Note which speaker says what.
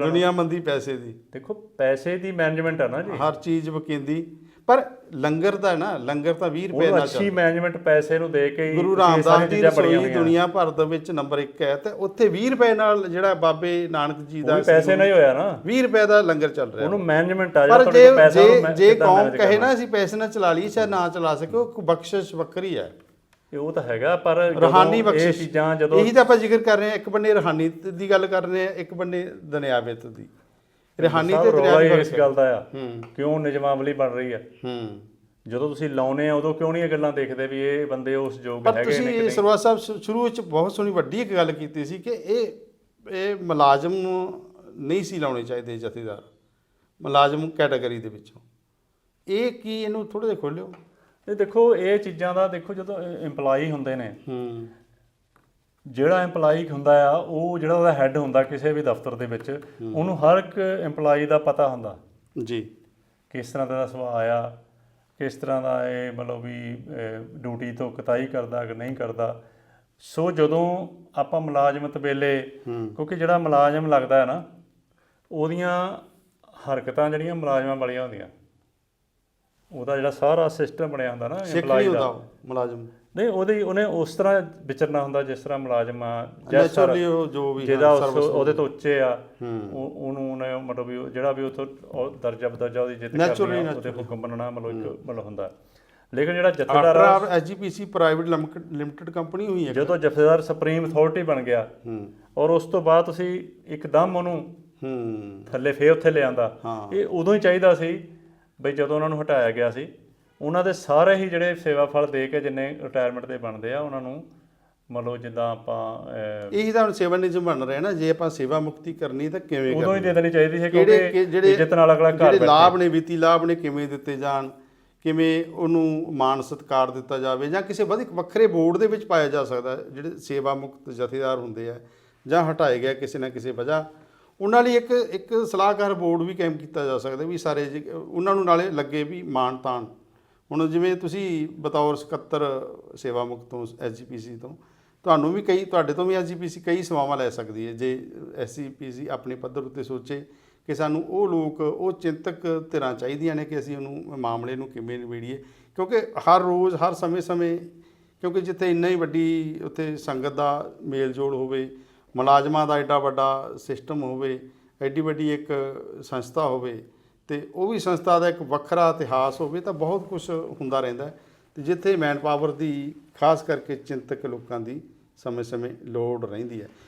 Speaker 1: ਦੁਨੀਆ ਮੰਦੀ ਪੈਸੇ ਦੀ।
Speaker 2: ਦੇਖੋ ਪੈਸੇ ਦੀ ਮੈਨੇਜਮੈਂਟ ਆ ਨਾ ਜੀ।
Speaker 1: ਹਰ ਚੀਜ਼ ਵਕਿੰਦੀ। ਪਰ ਲੰਗਰ ਦਾ ਨਾ ਲੰਗਰ ਤਾਂ 20 ਰੁਪਏ
Speaker 2: ਉਹ
Speaker 1: ਨਾਲ
Speaker 2: ਅੱਛੀ ਮੈਨੇਜਮੈਂਟ ਪੈਸੇ ਨੂੰ ਦੇ ਕੇ ਹੀ
Speaker 1: ਗੁਰੂ ਰਾਮਦਾਸ
Speaker 2: ਬਣੀਆਂ
Speaker 1: ਰਸੋਈ। ਦੁਨੀਆ ਭਰ ਦੇ ਵਿੱਚ ਨੰਬਰ 1 ਹੈ ਤੇ ਉੱਥੇ 20 ਰੁਪਏ ਨਾਲ ਜਿਹੜਾ ਬਾਬੇ ਨਾਨਕ ਜੀ ਦਾ
Speaker 2: ਪੈਸੇ ਨਾਲ ਹੀ ਹੋਇਆ ਨਾ।
Speaker 1: 20 ਰੁਪਏ ਦਾ ਲੰਗਰ ਚੱਲ ਰਿਹਾ।
Speaker 2: ਉਹਨੂੰ ਮੈਨੇਜਮੈਂਟ ਆ ਤੁਹਾਡੇ
Speaker 1: ਜੇ
Speaker 2: ਕੋਲ ਪੈਸਾ
Speaker 1: ਜੇ ਜੇ ਕੌਮ ਕਹੇ। ਨਾ ਅਸੀਂ ਪੈਸੇ ਨਾਲ ਚਲਾ ਲਈ ਚਾਹੇ ਨਾ ਚਲਾ ਸਕੇ ਉਹ ਬਖਸ਼ਿਸ਼ ਵੱਖਰੀ ਹੈ।
Speaker 2: ਇਹ ਉਹ ਤਾਂ ਹੈਗਾ ਪਰ
Speaker 1: ਰੂਹਾਨੀ ਬਖਸ਼ਿਸ਼।
Speaker 2: ਚੀਜ਼ਾਂ ਜਦੋਂ
Speaker 1: ਇਹੀ ਤਾਂ ਆਪਾਂ ਜ਼ਿਕਰ ਕਰ ਰਹੇ ਹਾਂ ਇੱਕ ਬੰਨੇ ਰੂਹਾਨੀ ਦੀ ਗੱਲ ਕਰ ਰਹੇ ਹਾਂ ਇੱਕ ਬੰਨੇ ਦੁਨਿਆਵਿਤ ਦੀ। ਰੂਹਾਨੀ ਤੇ ਦੁਨਿਆਵੀ
Speaker 2: ਇਸ ਗੱਲ ਦਾ ਆ। ਕਿਉਂ ਨਿਜਮਾਵਲੀ ਬਣ ਰਹੀ ਆ
Speaker 1: ਹੂੰ।
Speaker 2: ਜਦੋਂ ਤੁਸੀਂ ਲਾਉਨੇ ਆ ਉਦੋਂ ਕਿਉਂ ਨਹੀਂ ਇਹ ਗੱਲਾਂ ਦੇਖਦੇ ਵੀ ਇਹ ਬੰਦੇ ਉਸ ਯੋਗ ਹੈਗੇ ਨੇ ਕਿ
Speaker 1: ਤੁਸੀਂ ਸਰਵਾ ਸਾਹਿਬ ਸ਼ੁਰੂ ਵਿੱਚ ਬਹੁਤ ਸੋਹਣੀ ਵੱਡੀ ਇੱਕ ਗੱਲ ਕੀਤੀ ਸੀ ਕਿ ਇਹ ਇਹ ਮੁਲਾਜ਼ਮ ਨੂੰ ਨਹੀਂ ਸੀ ਲਾਉਣੇ ਚਾਹੀਦੇ ਜਥੇਦਾਰ। ਮੁਲਾਜ਼ਮ ਕੈਟਾਗਰੀ ਦੇ ਵਿੱਚੋਂ। ਇਹ ਕੀ ਇਹਨੂੰ ਥੋੜਾ ਜਿਹਾ ਖੋਲਿਓ
Speaker 2: ਇਹ ਦੇਖੋ ਇਹ ਚੀਜ਼ਾਂ ਦਾ ਦੇਖੋ ਜਦੋਂ EMPLOYE ਹੁੰਦੇ ਨੇ
Speaker 1: ਹੂੰ।
Speaker 2: ਜਿਹੜਾ EMPLOYE ਹੁੰਦਾ ਆ ਉਹ ਜਿਹੜਾ ਉਹਦਾ ਹੈੱਡ ਹੁੰਦਾ ਕਿਸੇ ਵੀ ਦਫ਼ਤਰ ਦੇ ਵਿੱਚ ਉਹਨੂੰ ਹਰ ਇੱਕ EMPLOYE ਦਾ ਪਤਾ ਹੁੰਦਾ।
Speaker 1: ਜੀ।
Speaker 2: ਕਿਸ ਤਰ੍ਹਾਂ ਦਾ ਸੁਭਾਅ ਆ ਕਿਸ ਤਰ੍ਹਾਂ ਦਾ ਇਹ ਮਤਲਬ ਵੀ ਡਿਊਟੀ ਤੋਂ ਕਤਾਈ ਕਰਦਾ ਕਿ ਨਹੀਂ ਕਰਦਾ। ਸੋ ਜਦੋਂ ਆਪਾਂ ਮੁਲਾਜ਼ਮਤ ਵੇਲੇ ਕਿਉਂਕਿ ਜਿਹੜਾ ਮੁਲਾਜ਼ਮ ਲੱਗਦਾ ਹੈ ਨਾ ਉਹਦੀਆਂ ਹਰਕਤਾਂ ਜਿਹੜੀਆਂ ਮੁਲਾਜ਼ਮਾਂ ਵਾਲੀਆਂ ਹੁੰਦੀਆਂ। ਉਹਦਾ ਜਿਹੜਾ ਸਾਰਾ ਸਿਸਟਮ ਬਣਿਆ ਹੁੰਦਾ ਨਾ
Speaker 1: ਸਿੱਖ ਨਹੀਂ ਹੁੰਦਾ
Speaker 2: ਦਾ।
Speaker 1: ਉਹ ਮੁਲਾਜ਼ਮ।
Speaker 2: ਨਹੀਂ ਉਹਦੀ ਉਹਨੇ ਉਸ ਤਰ੍ਹਾਂ ਵਿਚਰਨਾ ਹੁੰਦਾ ਜਿਸ ਤਰ੍ਹਾਂ ਮੁਲਾਜ਼ਮ ਆ ਜਾਂ
Speaker 1: ਨੈਚੁਰਲੀ ਉਹ ਜੋ ਵੀ
Speaker 2: ਜਿਹਦਾ ਉਸ- ਉਹਦੇ ਤੋਂ ਉੱਚੇ ਆ ਉਹ ਉਹਨੂੰ ਉਹਨੇ ਮਤਲਬ ਵੀ ਉਹ ਜਿਹੜਾ ਵੀ ਉਥੋਂ ਦਰਜਾ ਬਦਰਜਾ ਉਹਦੀ ਜਿੱਤ
Speaker 1: Naturally,
Speaker 2: ਕਰਨੀ ਆ, ਉਹਦੇ ਹੁਕਮ ਮੰਨਣਾ ਮਤਲਬ ਇੱਕ ਮਤਲਬ ਹੁੰਦਾ। ਲੇਕਿਨ ਜਿਹੜਾ ਜਥੇਦਾਰ
Speaker 1: ਆਫਟਰ
Speaker 2: ਆ,
Speaker 1: ਆਰ ਐਜੀਪੀਸੀ ਪ੍ਰਾਈਵੇਟ ਲਿਮਟਿਡ ਕੰਪਨੀ ਹੋਈ ਹੈ।
Speaker 2: ਜਦੋਂ ਜਥੇਦਾਰ ਸੁਪਰੀਮ ਅਥਾਰਟੀ ਬਣ ਗਿਆ
Speaker 1: ਹੂੰ।
Speaker 2: ਔਰ ਉਸ ਤੋਂ ਬਾਅਦ ਤੁਸੀਂ ਇੱਕਦਮ ਉਹਨੂੰ
Speaker 1: ਹੂੰ।
Speaker 2: ਥੱਲੇ ਫੇਰ ਉੱਥੇ ਲਿਆਂਦਾ
Speaker 1: ਹਾਂ।
Speaker 2: ਇਹ ਉਦੋਂ ਹੀ ਚਾਹੀਦਾ ਸੀ ਬਈ ਜਦੋਂ ਉਹਨਾਂ ਨੂੰ ਹਟਾਇਆ ਗਿਆ ਸੀ ਉਹਨਾਂ ਦੇ ਸਾਰੇ ਹੀ ਜਿਹੜੇ ਸੇਵਾ ਫਲ ਦੇ ਕੇ ਜਿੰਨੇ ਰਿਟਾਇਰਮੈਂਟ ਤੇ ਬਣਦੇ ਆ ਉਹਨਾਂ ਨੂੰ ਮਤਲਬ ਜਿੱਦਾਂ ਆਪਾਂ
Speaker 1: ਇਹੀ ਤਾਂ ਹੁਣ ਸੇਵਾ ਨਿਯਮ ਬਣ ਰਿਹਾ ਨਾ ਜੇ ਆਪਾਂ ਸੇਵਾ ਮੁਕਤੀ ਕਰਨੀ ਤਾਂ ਕਿਵੇਂ
Speaker 2: ਉਦੋਂ ਹੀ
Speaker 1: ਕਰਨੀ?
Speaker 2: ਦੇ ਦੇਣੀ ਚਾਹੀਦੀ ਸੀ
Speaker 1: ਕਿਹੜੇ
Speaker 2: ਕਿਉਂਕਿ ਇੱਜ਼ਤ ਨਾਲ ਅਗਲਾ ਘਰ
Speaker 1: ਜਿਹੜੇ
Speaker 2: ਬੈਠੇ।
Speaker 1: ਲਾਭ ਨੇ ਵਿੱਤੀ ਲਾਭ ਨੇ ਕਿਵੇਂ ਦਿੱਤੇ ਜਾਣ? ਕਿਵੇਂ ਉਹਨੂੰ ਮਾਣ ਸਤਿਕਾਰ ਦਿੱਤਾ ਜਾਵੇ ਜਾਂ ਕਿਸੇ ਵਧਿਕ ਵੱਖਰੇ ਬੋਰਡ ਦੇ ਵਿੱਚ ਪਾਇਆ ਜਾ ਸਕਦਾ ਹੈ, ਜਿਹੜੇ ਸੇਵਾ ਮੁਕਤ ਜਥੇਦਾਰ ਹੁੰਦੇ ਆ ਜਾਂ ਹਟਾਏ ਗਏ ਕਿਸੇ ਨਾ ਕਿਸੇ ਵਜ੍ਹਾ। ਉਹਨਾਂ ਲਈ ਇੱਕ ਇੱਕ ਸਲਾਹਕਾਰ ਬੋਰਡ ਵੀ ਕਾਇਮ ਕੀਤਾ ਜਾ ਸਕਦਾ ਵੀ ਸਾਰੇ ਜੇ- ਉਹਨਾਂ ਨੂੰ ਨਾਲੇ ਲੱਗੇ ਵੀ ਮਾਣ ਤਾਣ। ਹੁਣ ਜਿਵੇਂ ਤੁਸੀਂ ਬਤੌਰ ਸਕੱਤਰ ਸੇਵਾ ਮੁਕਤ ਤੋਂ ਐਸਜੀਪੀਸੀ ਤੋਂ, ਤੁਹਾਨੂੰ ਵੀ ਕਈ, ਤੁਹਾਡੇ ਤੋਂ ਵੀ ਐਸਜੀਪੀਸੀ ਕਈ ਸੇਵਾਵਾਂ ਲੈ ਸਕਦੀ ਹੈ। ਜੇ ਐਸਜੀਪੀਸੀ ਆਪਣੇ ਪੱਧਰ ਉੱਤੇ ਸੋਚੇ ਕਿ ਸਾਨੂੰ ਉਹ ਲੋਕ, ਉਹ ਚਿੰਤਕ ਧਿਰਾਂ ਚਾਹੀਦੀਆਂ ਨੇ ਕਿ ਅਸੀਂ ਉਹਨੂੰ ਮਾਮਲੇ ਨੂੰ ਕਿਵੇਂ ਨਿਬੇੜੀਏ। ਕਿਉਂਕਿ ਹਰ ਰੋਜ਼, ਹਰ ਸਮੇਂ-ਸਮੇਂ, ਕਿਉਂਕਿ ਜਿੱਥੇ ਇੰਨਾ ਹੀ ਵੱਡੀ ਉੱਥੇ ਸੰਗਤ ਦਾ ਮੇਲ ਜੋਲ ਹੋਵੇ ਮੁਲਾਜ਼ਮਾਂ ਦਾ ਐਡਾ ਵੱਡਾ ਸਿਸਟਮ ਹੋਵੇ, ਐਡੀ ਵੱਡੀ ਇੱਕ ਸੰਸਥਾ ਹੋਵੇ ਤੇ ਉਹ ਵੀ ਸੰਸਥਾ ਦਾ ਇੱਕ ਵੱਖਰਾ ਇਤਿਹਾਸ ਹੋਵੇ ਤਾਂ ਬਹੁਤ ਕੁਝ ਹੁੰਦਾ ਰਹਿੰਦਾ ਹੈ। ਤੇ ਜਿੱਥੇ ਮੈਨ ਪਾਵਰ ਦੀ ਖਾਸ ਕਰਕੇ ਚਿੰਤਕ ਲੋਕਾਂ ਦੀ ਸਮੇਂ-ਸਮੇਂ ਲੋੜ ਰਹਿੰਦੀ ਹੈ।